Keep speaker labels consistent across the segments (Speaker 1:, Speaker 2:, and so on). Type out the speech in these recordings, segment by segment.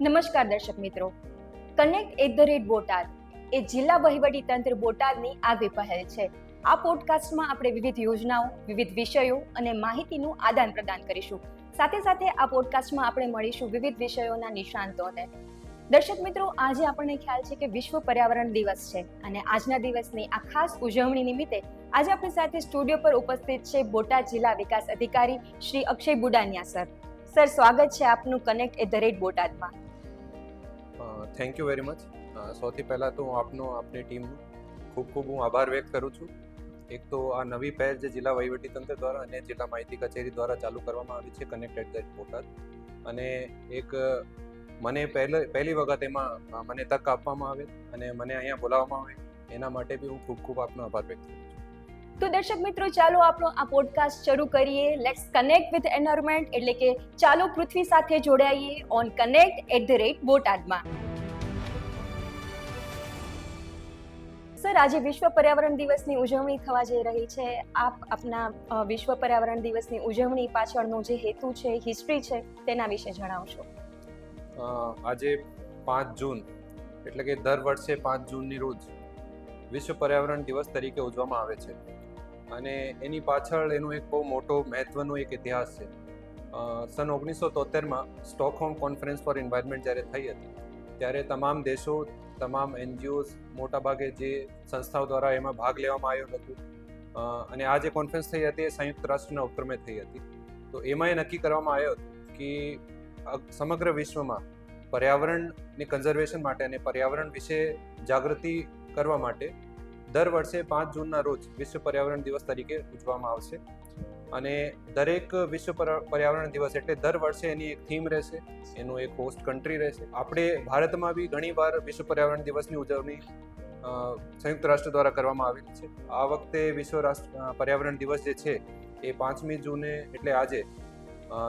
Speaker 1: નમસ્કાર દર્શક મિત્રો. Connect at the rate Botad એ જિલ્લા વહીવટી તંત્ર બોટાદની આગવી પહેલ છે. આ પોડકાસ્ટમાં આપણે વિવિધ યોજનાઓ, વિવિધ વિષયો અને માહિતીનું આદાન પ્રદાન કરીશું. સાથે સાથે આ પોડકાસ્ટમાં આપણે મળીશું વિવિધ વિષયોના નિષ્ણાંતોને. દર્શક મિત્રો, આજે આપણને ખ્યાલ છે કે વિશ્વ પર્યાવરણ દિવસ છે અને આજના દિવસની આ ખાસ ઉજવણી નિમિત્તે આજે આપણી સાથે સ્ટુડિયો પર ઉપસ્થિત છે બોટાદ જિલ્લા વિકાસ અધિકારી શ્રી અક્ષય બુડાનિયા સર. સર, સ્વાગત છે આપનું કનેક્ટ એટ ધ રેટ બોટાદમાં.
Speaker 2: થેન્ક યુ વેરી મચ સૌથી પહેલાં તો હું આપનો, આપની ટીમનો ખૂબ ખૂબ હું આભાર વ્યક્ત કરું છું. એક તો આ નવી પહેલ જે જિલ્લા વહીવટીતંત્ર દ્વારા અને જિલ્લા માહિતી કચેરી દ્વારા ચાલુ કરવામાં આવી છે કનેક્ટ એટ ધ પોર્ટલ અને એક, મને પહેલે, પહેલી વખત એમાં મને તક આપવામાં આવે અને મને અહીંયા બોલાવવામાં આવે. એના માટે બી હું ખૂબ ખૂબ આપનો આભાર વ્યક્ત કરું
Speaker 1: તો દર્શક મિત્રો, ચાલો આપણો આ પોડકાસ્ટ શરૂ કરીએ. લેટ્સ કનેક્ટ વિથ એન્વાયરમેન્ટ એટલે કે ચાલો પૃથ્વી સાથે જોડાઈએ on connect at the rate બોટાદમાં. સર આજે વિશ્વ પર્યાવરણ દિવસની ઉજવણી થવા જઈ રહી છે. આપ આપના વિશ્વ પર્યાવરણ દિવસની ઉજવણી પાછળનો જે હેતુ છે હિસ્ટ્રી છે, તેના વિશે જણાવશો.
Speaker 2: આજે પાંચ જૂન, એટલે કે દર વર્ષે પાંચ જૂનની રોજ વિશ્વ પર્યાવરણ દિવસ તરીકે ઉજવવામાં આવે છે. અને એની પાછળ એનું એક બહુ મોટો મહત્વનો એક ઇતિહાસ છે. સન ઓગણીસો તોતેરમાં સ્ટોકહોમ કોન્ફરન્સ ફોર એન્વાયરમેન્ટ જ્યારે થઈ હતી, ત્યારે તમામ દેશો, તમામ એનજીઓઝ મોટાભાગે જે સંસ્થાઓ દ્વારા એમાં ભાગ લેવામાં આવ્યો હતો. અને આ જે કોન્ફરન્સ થઈ હતી એ સંયુક્ત રાષ્ટ્રના ઉપક્રમે થઈ હતી. તો એમાં એ નક્કી કરવામાં આવ્યો કે સમગ્ર વિશ્વમાં પર્યાવરણની કન્ઝર્વેશન માટે અને પર્યાવરણ વિશે જાગૃતિ કરવા માટે દર વર્ષે પાંચ જૂનના રોજ વિશ્વ પર્યાવરણ દિવસ તરીકે ઉજવવામાં આવશે. અને દરેક વિશ્વ પર- પર્યાવરણ દિવસ એટલે દર વર્ષે એની એક થીમ રહેશે, એનું એક હોસ્ટ કન્ટ્રી રહેશે. આપણે ભારતમાં બી ઘણીવાર વિશ્વ પર્યાવરણ દિવસની ઉજવણી સંયુક્ત રાષ્ટ્ર દ્વારા કરવામાં આવેલી છે. આ વખતે વિશ્વ રાષ્ટ્ર પર્યાવરણ દિવસ જે છે, એ પાંચમી જૂને એટલે આજે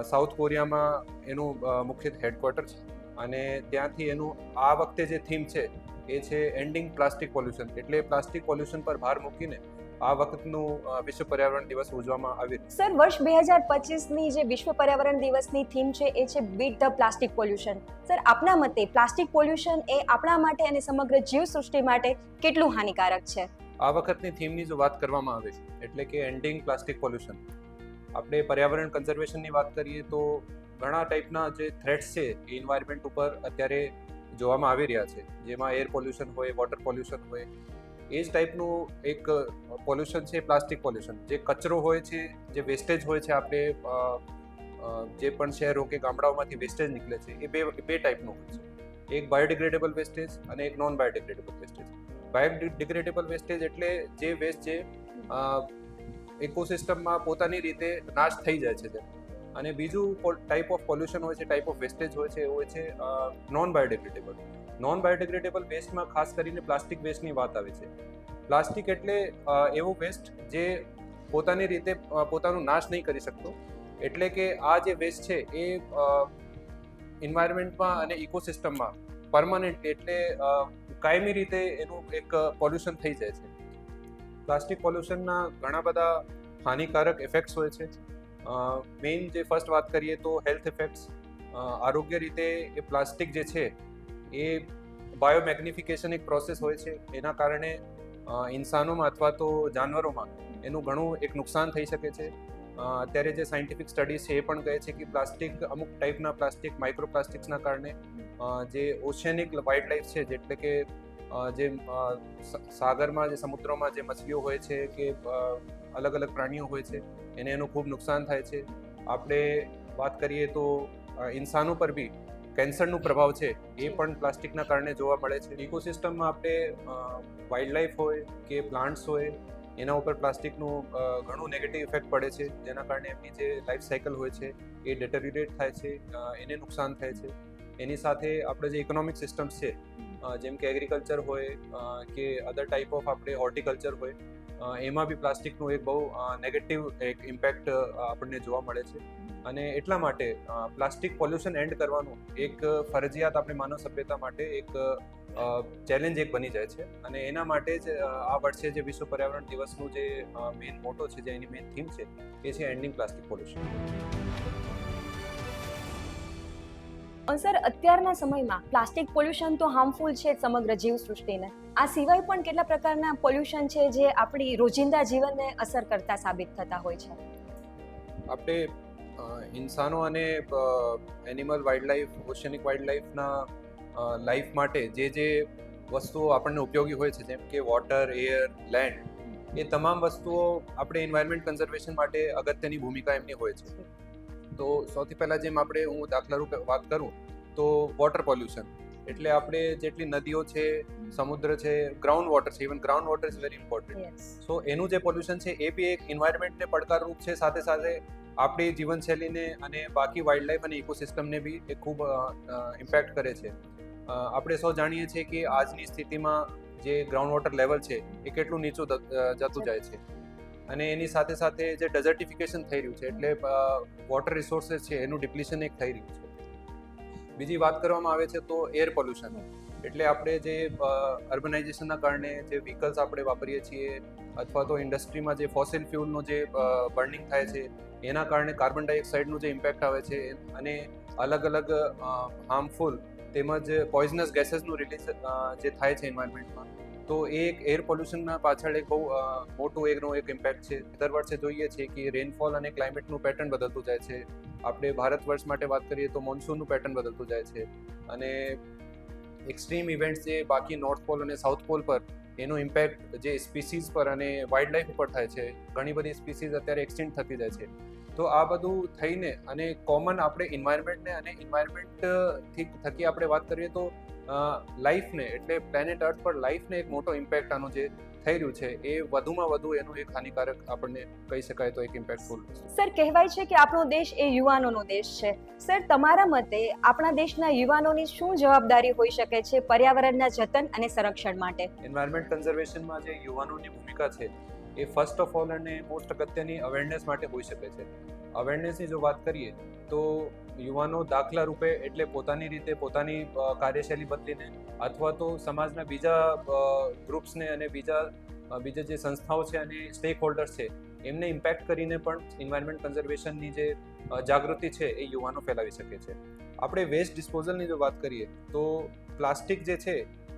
Speaker 2: સાઉથ કોરિયામાં એનું મુખ્ય હેડક્વાર્ટર છે. અને ત્યાંથી એનું આ વખતે જે થીમ છે એ છે એન્ડિંગ પ્લાસ્ટિક પોલ્યુશન એટલે પ્લાસ્ટિક પોલ્યુશન પર ભાર મૂકીને આ વખતનું વિશ્વ પર્યાવરણ દિવસ ઉજવવામાં આવી.
Speaker 1: સર વર્ષ બે હજાર પચીસની જે વિશ્વ પર્યાવરણ દિવસની થીમ છે એ છે beat the plastic pollution sir આપના મતે પ્લાસ્ટિક પોલ્યુશન એ આપણા માટે અને સમગ્ર જીવસૃષ્ટિ માટે કેટલું હાનિકારક છે?
Speaker 2: આ વખતની થીમની જો વાત કરવામાં આવે છે એટલે કે એન્ડિંગ પ્લાસ્ટિક પોલ્યુશન આપણે પર્યાવરણ કન્ઝર્વેશનની વાત કરીએ તો ઘણા ટાઈપના જે થ્રેટ્સ છે એ એન્વાયરમેન્ટ ઉપર અત્યારે જોવામાં આવી રહ્યા છે, જેમાં એર પોલ્યુશન હોય વોટર પોલ્યુશન હોય, એ જ ટાઈપનું એક પોલ્યુશન છે પ્લાસ્ટિક પોલ્યુશન જે કચરો હોય છે, જે વેસ્ટેજ હોય છે આપણે જે પણ શહેરો કે ગામડાઓમાંથી વેસ્ટેજ નીકળે છે, એ બે બે ટાઈપનું હોય છે. એક બાયોડિગ્રેડેબલ વેસ્ટેજ અને એક non biodegradable wastage biodegradable wastage એટલે જે વેસ્ટ જે ઇકોસિસ્ટમમાં પોતાની રીતે નાશ થઈ જાય છે જે અને બીજું ટાઈપ ઓફ પોલ્યુશન હોય છે ટાઈપ ઓફ વેસ્ટેજ હોય છે, એ હોય છે નોન બાયોડિગ્રેડેબલ નોન બાયોડિગ્રેડેબલ વેસ્ટમાં ખાસ કરીને પ્લાસ્ટિક વેસ્ટની વાત આવે છે. પ્લાસ્ટિક એટલે એવો વેસ્ટ જે પોતાની રીતે પોતાનો નાશ નહીં કરી શકતો. એટલે કે આ જે વેસ્ટ છે એ એન્વાયરમેન્ટમાં અને ઇકોસિસ્ટમમાં પરમાનન્ટ એટલે કાયમી રીતે એનું એક પોલ્યુશન થઈ જાય છે. પ્લાસ્ટિક પોલ્યુશનના ઘણા બધા હાનિકારક ઇફેક્ટ્સ હોય છે. મેઇન જે ફર્સ્ટ વાત કરીએ તો હેલ્થ ઇફેક્ટ્સ આરોગ્ય રીતે એ પ્લાસ્ટિક જે છે, એ બાયોમેગ્નિફિકેશન એક પ્રોસેસ હોય છે. એના કારણે ઇન્સાનોમાં અથવા તો જાનવરોમાં એનું ઘણું એક નુકસાન થઈ શકે છે. અત્યારે જે સાયન્ટિફિક સ્ટડીઝ છે એ પણ કહે છે કે પ્લાસ્ટિક અમુક ટાઈપના પ્લાસ્ટિક માઇક્રોપ્લાસ્ટિક્સના કારણે જે ઓશિયનિક વાઇલ્ડ લાઈફ છે, જેટલે કે જે સાગરમાં, જે સમુદ્રોમાં જે મછલીઓ હોય છે કે અલગ અલગ પ્રાણીઓ હોય છે એને એનું ખૂબ નુકસાન થાય છે. આપણે વાત કરીએ તો ઇન્સાનો પર બી કેન્સરનું પ્રભાવ છે એ પણ પ્લાસ્ટિકના કારણે જોવા મળે છે. ઇકોસિસ્ટમમાં આપણે વાઇલ્ડ લાઈફ હોય કે પ્લાન્ટ્સ હોય એના ઉપર પ્લાસ્ટિકનું ઘણું નેગેટિવ ઇફેક્ટ પડે છે. જેના કારણે એમની જે લાઈફ સાયકલ હોય છે એ ડેટરિરેટ થાય છે એને નુકસાન થાય છે. એની સાથે આપણે જે ઇકોનોમિક સિસ્ટમ્સ છે જેમ કે એગ્રીકલ્ચર હોય કે અધર ટાઈપ ઓફ આપણે હોર્ટિકલ્ચર હોય એમાં બી પ્લાસ્ટિકનું એક બહુ નેગેટિવ એક ઇમ્પેક્ટ આપણને જોવા મળે છે. અને એટલા માટે પ્લાસ્ટિક પોલ્યુશન એન્ડ કરવાનું એક ફરજિયાત આપણી માનવ સભ્યતા માટે એક ચેલેન્જ એક બની જાય છે. અને એના માટે જ આ વર્ષે જે વિશ્વ પર્યાવરણ દિવસનું જે મેઇન મોટો છે, જે એની મેઇન થીમ છે, એ છે એન્ડિંગ પ્લાસ્ટિક પોલ્યુશન
Speaker 1: સર અત્યારના સમયમાં પ્લાસ્ટિક પોલ્યુશન તો હાર્મફુલ છે સમગ્ર જીવ સૃષ્ટિને આ સિવાય પણ કેટલા પ્રકારના પોલ્યુશન છે જે આપણી રોજિંદા જીવનને અસર કરતા સાબિત થતા હોય છે?
Speaker 2: આપણે ઇન્સાનો અને animal wild life oceanic wild લાઈફના life માટે જે જે વસ્તુઓ આપણને ઉપયોગી હોય છે જેમ કે વોટર એર લેન્ડ એ તમામ વસ્તુઓ આપણે એન્વાયરમેન્ટ કન્ઝર્વેશન માટે અગત્યની ભૂમિકા એમની હોય છે. તો સૌથી પહેલાં જેમ આપણે હું દાખલા રૂપે વાત કરું તો વોટર પોલ્યુશન એટલે આપણે જેટલી નદીઓ છે સમુદ્ર છે ગ્રાઉન્ડ વોટર છે even ground water is very important so એનું જે પોલ્યુશન છે એ બી એક ઇન્વાયરમેન્ટને પડકારરૂપ છે. સાથે સાથે આપણી જીવનશૈલીને અને બાકી વાઇલ્ડ લાઈફ અને ઇકોસિસ્ટમને બી એ ખૂબ ઇમ્પેક્ટ કરે છે. આપણે સૌ જાણીએ છીએ કે આજની સ્થિતિમાં જે ગ્રાઉન્ડ વોટર લેવલ છે એ કેટલું નીચું જતું જાય છે. અને એની સાથે સાથે જે ડેઝર્ટિફિકેશન થઈ રહ્યું છે, એટલે વોટર રિસોર્સિસ છે, એનું ડિપ્લિશન એક થઈ રહ્યું છે. બીજી વાત કરવામાં આવે છે તો એર પોલ્યુશન એટલે આપણે જે અર્બનાઇઝેશનના કારણે જે વ્હીકલ્સ આપણે વાપરીએ છીએ, અથવા તો ઇન્ડસ્ટ્રીમાં જે ફોસિલ ફ્યુલનું જે બર્નિંગ થાય છે, એના કારણે કાર્બન ડાયોક્સાઇડનું જે ઇમ્પેક્ટ આવે છે, અને અલગ અલગ હાર્મફુલ તેમજ પોઈઝનસ ગેસેસનું રિલીઝ જે થાય છે એન્વાયરમેન્ટમાં તો એ એક એર પોલ્યુશનના પાછળ એક બહુ મોટું એકનો એક ઇમ્પેક્ટ છે. દર વર્ષે જોઈએ છીએ કે રેનફોલ અને ક્લાઇમેટનું પેટર્ન બદલતું જાય છે. આપણે ભારત વર્ષ માટે વાત કરીએ તો મોન્સૂનનું પેટર્ન બદલતું જાય છે. અને એક્સ્ટ્રીમ ઇવેન્ટ્સ જે બાકી નોર્થ પોલ અને સાઉથ પોલ પર, એનો ઇમ્પેક્ટ જે સ્પીસીઝ પર અને વાઇલ્ડ લાઈફ ઉપર થાય છે. ઘણી બધી સ્પીસીઝ અત્યારે એક્સટિંક્ટ થતી જાય છે. તો આ બધું થઈને અને કોમન આપણે ઇન્વાયરમેન્ટને અને ઇન્વાયરમેન્ટથી થકી આપણે વાત કરીએ તો લાઈફને એટલે પ્લેનેટ અર્થ પર લાઈફને એક મોટો ઇમ્પેક્ટ આનો જે થઈ રહ્યું છે એ વધુમાં વધુ એનું એક હાનિકારક આપણને કહી શકાય તો એક ઇમ્પેક્ટફુલ
Speaker 1: સર કહેવાય છે કે આપણો દેશ એ યુવાનોનો દેશ છે. સર તમારા મતે આપણા દેશના યુવાનોની શું જવાબદારી હોઈ શકે છે પર્યાવરણના જતન અને સંરક્ષણ માટે?
Speaker 2: એન્વાયરમેન્ટ કન્ઝર્વેશનમાં જે યુવાનોની ભૂમિકા છે એ ફર્સ્ટ ઓફ ઓલ અને મોસ્ટ અગત્યની અવેરનેસ માટે હોઈ શકે છે. અવેરનેસની જો વાત કરીએ તો યુવાનો દાખલા રૂપે એટલે પોતાની રીતે પોતાની કાર્યશૈલી બદલીને અથવા તો સમાજના બીજા ગ્રુપ્સને અને બીજા બીજા જે સંસ્થાઓ છે અને સ્ટેક હોલ્ડર્સ છે, એમને ઇમ્પેક્ટ કરીને પણ એન્વાયરમેન્ટ કન્ઝર્વેશનની જે જાગૃતિ છે એ યુવાનો ફેલાવી શકે છે. આપણે વેસ્ટ ડિસ્પોઝલની જો વાત કરીએ, તો પ્લાસ્ટિક જે છે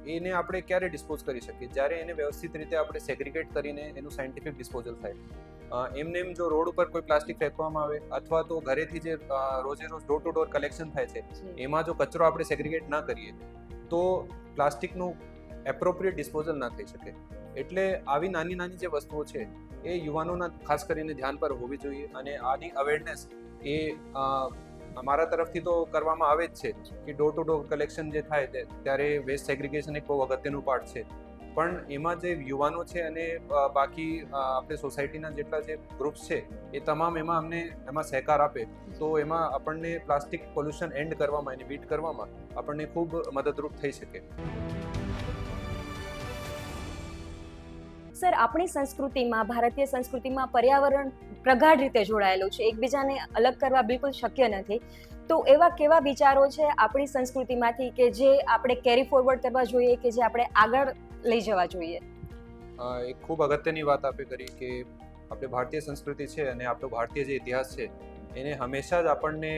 Speaker 2: એને આપણે ક્યારે ડિસ્પોઝ કરી શકીએ? જ્યારે એને વ્યવસ્થિત રીતે આપણે સેગ્રિગેટ કરીને એનું સાયન્ટિફિક ડિસ્પોઝલ થાય. એમને એમ જો રોડ ઉપર કોઈ પ્લાસ્ટિક ફેંકવામાં આવે અથવા તો ઘરેથી જે રોજે રોજ ડોર ટુ ડોર કલેક્શન થાય છે એમાં જો કચરો આપણે સેગ્રિગેટ ના કરીએ તો પ્લાસ્ટિકનું એપ્રોપ્રિએટ ડિસ્પોઝલ ના થઈ શકે. એટલે આવી નાની નાની જે વસ્તુઓ છે એ યુવાનોના ખાસ કરીને ધ્યાન પર હોવી જોઈએ અને આની અવેરનેસ એ અમારા તરફથી તો કરવામાં આવે જ છે કે ડોર ટુ ડોર કલેક્શન જે થાય ત્યારે વેસ્ટ સેગ્રિગેશન એક બહુ અગત્યનું પાર્ટ છે. પણ એમાં જે યુવાનો છે અને બાકી આપણે સોસાયટીના જેટલા જે ગ્રુપ્સ છે, એ તમામ એમાં અમને એમાં સહકાર આપે. તો એમાં આપણને પ્લાસ્ટિક પોલ્યુશન એન્ડ કરવામાં એને બીટ કરવામાં આપણને ખૂબ મદદરૂપ થઈ શકે.
Speaker 1: સર આપણી સંસ્કૃતિમાં, ભારતીય સંસ્કૃતિમાં પર્યાવરણ પ્રગાઢ રીતે જોડાયેલું છે. એકબીજાને અલગ કરવા બિલકુલ શક્ય નથી. તો એવા કેવા વિચારો છે આપણી સંસ્કૃતિમાંથી કે જે આપણે કેરી ફોરવર્ડ કરવા જોઈએ કે જે આપણે આગળ લઈ જવા જોઈએ?
Speaker 2: એક ખૂબ અગત્યની વાત આપે કરી કે આપણે ભારતીય સંસ્કૃતિ છે અને આપણો ભારતીય જે ઇતિહાસ છે એને હંમેશા જ આપણને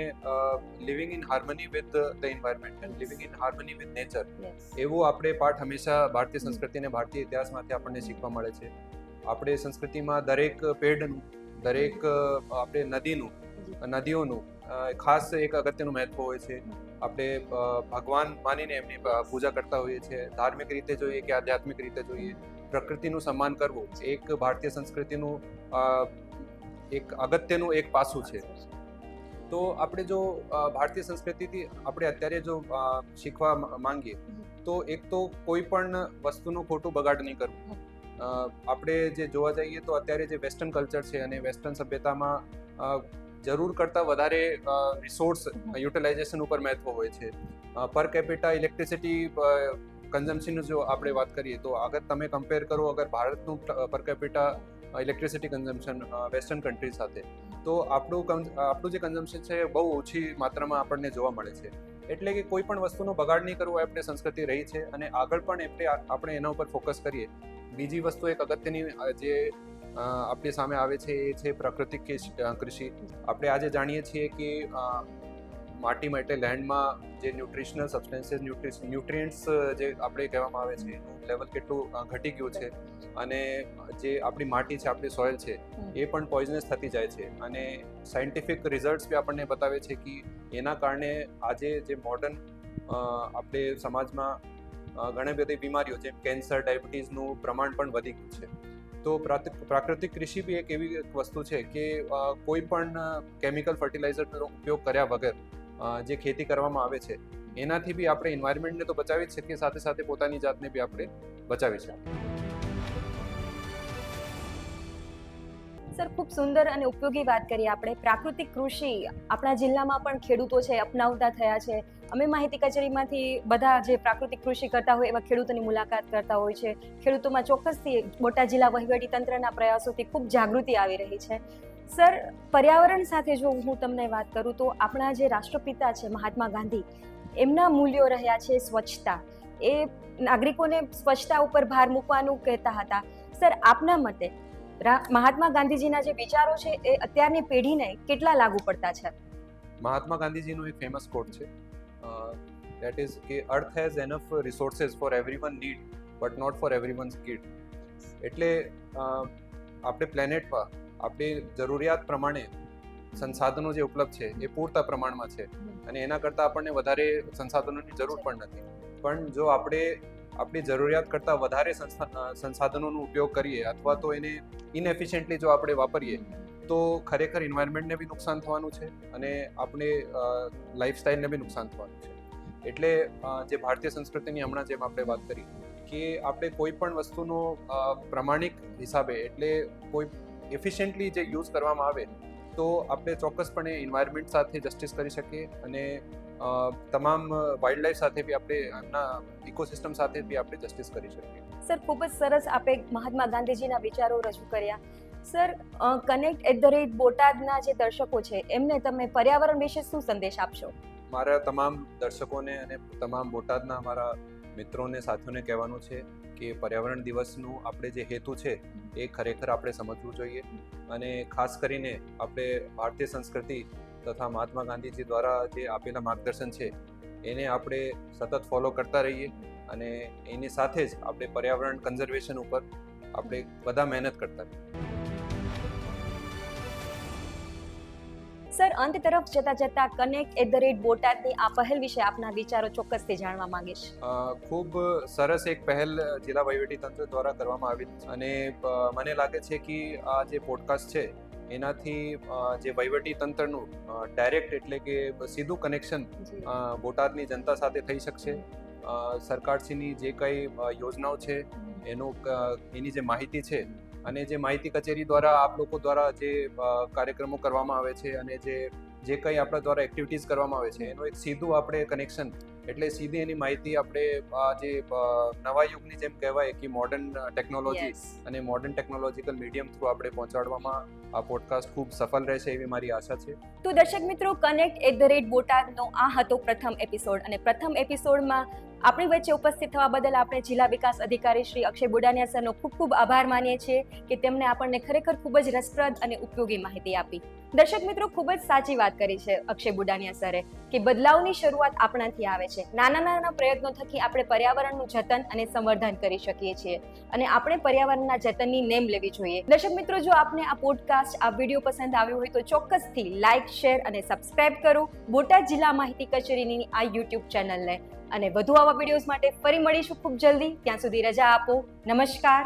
Speaker 2: living in harmony with the environment and living in harmony with nature એવું આપણે પાઠ હંમેશા ભારતીય સંસ્કૃતિ અને ભારતીય ઇતિહાસમાંથી આપણને શીખવા મળે છે. આપણે સંસ્કૃતિમાં દરેક પેડનું દરેક આપણે નદીનું નદીઓનું ખાસ એક અગત્યનું મહત્વ હોય છે. આપણે ભગવાન માનીને એમની પૂજા કરતા હોઈએ છીએ ધાર્મિક રીતે જોઈએ કે આધ્યાત્મિક રીતે જોઈએ. પ્રકૃતિનું સન્માન કરવું એક ભારતીય સંસ્કૃતિનું એક અગત્યનું એક પાસું છે. તો આપણે જો ભારતીય સંસ્કૃતિથી આપણે અત્યારે જો શીખવા માંગીએ તો એક તો કોઈ પણ વસ્તુનું ખોટું બગાડ નહીં કરવું. આપણે જે જોવા જઈએ તો અત્યારે જે વેસ્ટર્ન કલ્ચર છે અને વેસ્ટર્ન સભ્યતામાં જરૂર કરતાં વધારે રિસોર્સ યુટિલાઇઝેશન ઉપર મહત્વ હોય છે. પર કેપિટા ઇલેક્ટ્રિસિટી કન્ઝમ્પશનનું જો આપણે વાત કરીએ તો અગર તમે કમ્પેર કરો અગર ભારતનું per capita electricity consumption western country સાથે. તો આપણું આપણું જે કન્ઝમ્પશન છે બહુ ઓછી માત્રામાં આપણને જોવા મળે છે. એટલે કે કોઈ પણ વસ્તુનો બગાડ નહીં કરવો આપણી સંસ્કૃતિ રહી છે અને આગળ પણ એટલે આપણે એના ઉપર ફોકસ કરીએ. બીજી વસ્તુ એક અગત્યની જે આપણી સામે આવે છે એ છે પ્રાકૃતિક કૃષિ આપણે આજે જાણીએ છીએ કે અ, માટે લેન્ડમાં જે ન્યુટ્રિશનલ સબસ્ટન્સીસ ન્યુટ્રિયન્ટ્સ જે આપણે કહેવામાં આવે છે એનું લેવલ કેટલું ઘટી ગયું છે અને જે આપણી માટી છે આપણી સોઇલ છે એ પણ પોઈઝનસ થતી જાય છે. અને સાયન્ટિફિક રિઝલ્ટ્સ બી આપણને બતાવે છે કે એના કારણે આજે જે મોડર્ન આપણે સમાજમાં ઘણી બધી બીમારીઓ જેમ કેન્સર ડાયાબિટીસનું પ્રમાણ પણ વધી ગયું છે. તો પ્રાકૃ- પ્રાકૃતિક કૃષિ બી એક એવી વસ્તુ છે કે કોઈ પણ કેમિકલ ફર્ટિલાઇઝરનો ઉપયોગ કર્યા વગર જે ખેતી કરવામાં આવે છે, એનાથી બી આપણે એન્વાયરમેન્ટને તો બચાવી જ શકીએ, સાથે સાથે પોતાની જાતને બી આપણે બચાવી શકીએ.
Speaker 1: સર, ખૂબ સુંદર અને ઉપયોગી વાત કરી આપણે. પ્રાકૃતિક કૃષિ આપણા જિલ્લામાં પણ ખેડૂતો છે, અપનાવતા થયા છે. અમે માહિતી કચેરીમાંથી બધા જે પ્રાકૃતિક કૃષિ કરતા હોય, એવા ખેડૂતોની મુલાકાત કરતા હોય છે. ખેડૂતોમાં ચોક્કસથી બોટાદ જિલ્લા વહીવટી તંત્રના પ્રયાસોથી ખૂબ જાગૃતિ આવી રહી છે. સર, પર્યાવરણ સાથે જો હું તમને વાત કરું તો આપણા જે રાષ્ટ્રપિતા છે મહાત્મા ગાંધી, એમના મૂલ્યો રહ્યા છે સ્વચ્છતા. એ નાગરિકોને સ્વચ્છતા ઉપર ભાર મૂકવાનું કહેતા હતા. સર, આપના મતે મહાત્મા ગાંધીજીના જે વિચારો છે એ અત્યારની પેઢીને કેટલા લાગુ પડતા છે?
Speaker 2: મહાત્મા ગાંધીજીનું એક ફેમસ કોટ છે. દેટ ઇઝ કે earth has enough resources for everyone need but not for everyone greed એટલે આપણે પ્લેનેટ પર આપણી જરૂરિયાત પ્રમાણે સંસાધનો જે ઉપલબ્ધ છે એ પૂરતા પ્રમાણમાં છે. અને એના કરતાં આપણને વધારે સંસાધનોની જરૂર પણ નથી. પણ જો આપણે આપણી જરૂરિયાત કરતાં વધારે સંસાધનોનો ઉપયોગ કરીએ અથવા તો એને ઇનએફિશિયન્ટલી જો આપણે વાપરીએ તો ખરેખર ઇન્વાયરમેન્ટને બી નુકસાન થવાનું છે અને આપણે લાઈફસ્ટાઈલને બી નુકસાન થવાનું છે. એટલે જે ભારતીય સંસ્કૃતિની હમણાં જેમ આપણે વાત કરી કે આપણે કોઈ પણ વસ્તુનો પ્રમાણિક હિસાબે એટલે કોઈ એફિશિયન્ટલી જે યુઝ કરવામાં આવે તો આપણે ચોક્કસપણે એન્વાયરમેન્ટ સાથે જસ્ટિસ કરી શકીએ અને તમામ વાઇલ્ડ લાઈફ સાથે બી આપણે આમના ઇકોસિસ્ટમ સાથે બી આપણે જસ્ટિસ કરી શકીએ.
Speaker 1: સર ખૂબ જ સરસ આપે મહાત્મા ગાંધીજીના વિચારો રજૂ કર્યા. Sir connect at the rate બોટાદના જે દર્શકો છે એમને તમે પર્યાવરણ વિશે શું સંદેશ આપશો?
Speaker 2: મારા તમામ દર્શકોને અને તમામ બોટાદના મારા મિત્રોને સાથીઓને કહેવાનું છે કે પર્યાવરણ દિવસનું આપણે જે હેતુ છે, એ ખરેખર આપણે સમજવું જોઈએ. અને ખાસ કરીને આપણે ભારતીય સંસ્કૃતિ તથા મહાત્મા ગાંધીજી દ્વારા જે આપેલા માર્ગદર્શન છે, એને આપણે સતત ફોલો કરતા રહીએ અને એની સાથે જ આપણે પર્યાવરણ કન્ઝર્વેશન ઉપર આપણે બધા મહેનત કરતા રહીએ.
Speaker 1: સર અંત તરફ જતા જતા કનેક્ટ એટ ધ રેટ બોટાદની આ પહેલ વિશે આપના વિચારો ચોક્કસથી જાણવા માંગીશ.
Speaker 2: ખૂબ સરસ એક પહેલ જિલ્લા વહીવટી તંત્ર દ્વારા કરવામાં આવી અને મને લાગે છે કે આ જે પોડકાસ્ટ છે એનાથી જે વહીવટી તંત્રનું ડાયરેક્ટ એટલે કે સીધું કનેક્શન બોટાદની જનતા સાથે થઈ શકશે. સરકારશ્રીની જે કંઈ યોજનાઓ છે એનું એની જે માહિતી છે અને જે માહિતી કચેરી દ્વારા આપ લોકો દ્વારા જે કાર્યક્રમો કરવામાં આવે છે અને જે જે કંઈ આપણા દ્વારા એક્ટિવિટીઝ કરવામાં આવે છે એનું એક સીધું આપણે કનેક્શન એટલે સીધી એની માહિતી આપણે આ જે નવા યુગની જેમ કહેવાય કે મોડર્ન ટેકનોલોજી અને મોડર્ન ટેકનોલોજીકલ મીડિયમ થ્રુ આપણે પહોંચાડવામાં આ પોડકાસ્ટ ખૂબ સફળ રહેશે એવી મારી આશા છે.
Speaker 1: તો દર્શક મિત્રો કનેક્ટ એટ ધ રેટ બોટાદનો આ હતો પ્રથમ એપિસોડ અને પ્રથમ એપિસોડમાં આપણી વચ્ચે ઉપસ્થિત થવા બદલ આપણે જિલ્લા વિકાસ અધિકારી શ્રી અક્ષય બુડાનિયા સરનો ખૂબ ખૂબ આભાર માનીએ છીએ કે તેમણે આપણને ખરેખર ખૂબ જ રસપ્રદ અને ઉપયોગી માહિતી આપી. દર્શક મિત્રો, ખૂબ જ સાચી વાત કરી છે અક્ષય બુડાનિયા સરે કે બદલાવની શરૂઆત આપણાથી આવે છે. નાના નાના પ્રયત્નો થકી આપણે પર્યાવરણનું જતન અને સંવર્ધન કરી શકીએ છીએ અને આપણે પર્યાવરણના જતનની નેમ લેવી જોઈએ. દર્શક મિત્રો, જો આપને આ પોડકાસ્ટ, આ વીડિયો પસંદ આવ્યો હોય તો ચોક્કસથી લાઇક શેર અને સબસ્ક્રાઇબ કરો બોટાદ જિલ્લા માહિતી કચેરીની આ યુટ્યુબ ચેનલને. અને વધુ આવા વિડીયોઝ માટે ફરી મળીશું ખૂબ જલ્દી. ત્યાં સુધી રજા આપો. નમસ્કાર.